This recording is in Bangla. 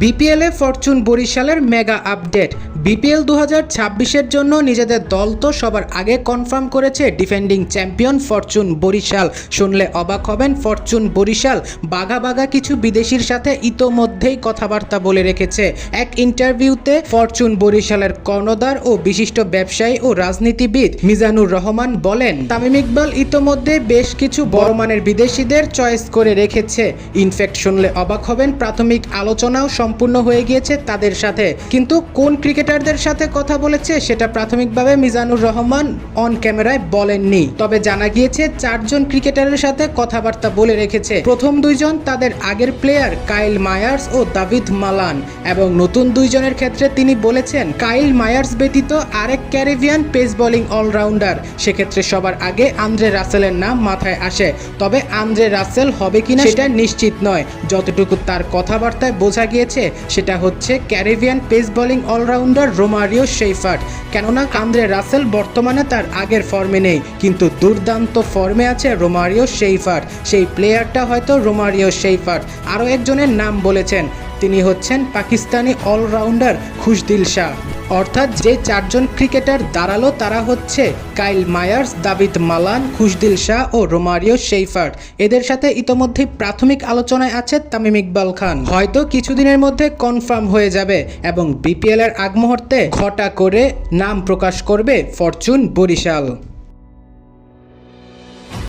বিপিএলে ফরচুন বরিশালের মেগা আপডেট। বিপিএল দু হাজার ছাব্বিশের জন্য নিজেদের দল তো সবার আগে কনফার্ম করেছে ডিফেন্ডিং চ্যাম্পিয়ন ফরচুন বরিশাল। শুনলে অবাক হবেন ফরচুন বরিশাল। বাঘা বাঘা কিছু বিদেশির সাথে ইতোমধ্যেই কথাবার্তা বলে রেখেছে। এক ইন্টারভিউতে ফরচুন বরিশালের কর্ণধার ও বিশিষ্ট ব্যবসায়ী ও রাজনীতিবিদ মিজানুর রহমান বলেন, তামিম ইকবাল ইতোমধ্যে বেশ কিছু বড় মানের বিদেশিদের চয়েস করে রেখেছে। ইনফ্যাক্ট শুনলে অবাক হবেন প্রাথমিক আলোচনাও সম্পূর্ণ হয়ে গিয়েছে তাদের সাথে। কিন্তু কোন ক্রিকেটারদের সাথে কথা বলেছে, সেটা প্রাথমিকভাবে মিজানুর রহমান অন ক্যামেরায় বলেননি। তবে জানা গিয়েছে, চারজন ক্রিকেটারের সাথে কথাবার্তা বলে রেখেছে। প্রথম দুইজন তাদের আগের প্লেয়ার কাইল মায়ার্স ও দাভিদ মালান এবং নতুন দুইজনের ক্ষেত্রে তিনি বলেছেন, কাইল মায়ার্স ব্যতীত আরেক ক্যারিবিয়ান পেস বোলিং অলরাউন্ডার। সেক্ষেত্রে সবার আগে আন্দ্রে রাসেলের নাম মাথায় আসে। তবে আন্দ্রে রাসেল হবে কিনা সেটা নিশ্চিত নয়। যতটুকু তার কথাবার্তায় বোঝা গিয়েছে, সেটা হচ্ছে Caribbean pace bowling allrounder Romario Shepherd কেননা কান্দ্রে রাসেল বর্তমানে তার আগের ফর্মে নেই, কিন্তু দুর্দান্ত ফর্মে আছে রোমারিও শেইফার্ট সেই প্লেয়ারটা হয়তো রোমারিও শেইফার্ট আরও একজনের নাম বলেছেন, তিনি হচ্ছেন পাকিস্তানি অলরাউন্ডার খুশদিল শাহ। অর্থাৎ যে চারজন ক্রিকেটার দাঁড়াল তারা হচ্ছে কাইল মায়ার্স, দাবিদ মালান, খুশদিল শাহ ও রোমারিও শেইফার এদের সাথে ইতোমধ্যে প্রাথমিক আলোচনায় আছে তামিম ইকবাল খান। হয়তো কিছুদিনের মধ্যে কনফার্ম হয়ে যাবে এবং বিপিএলের আগ মুহূর্তে ঘটা করে নাম প্রকাশ করবে ফরচুন বরিশাল।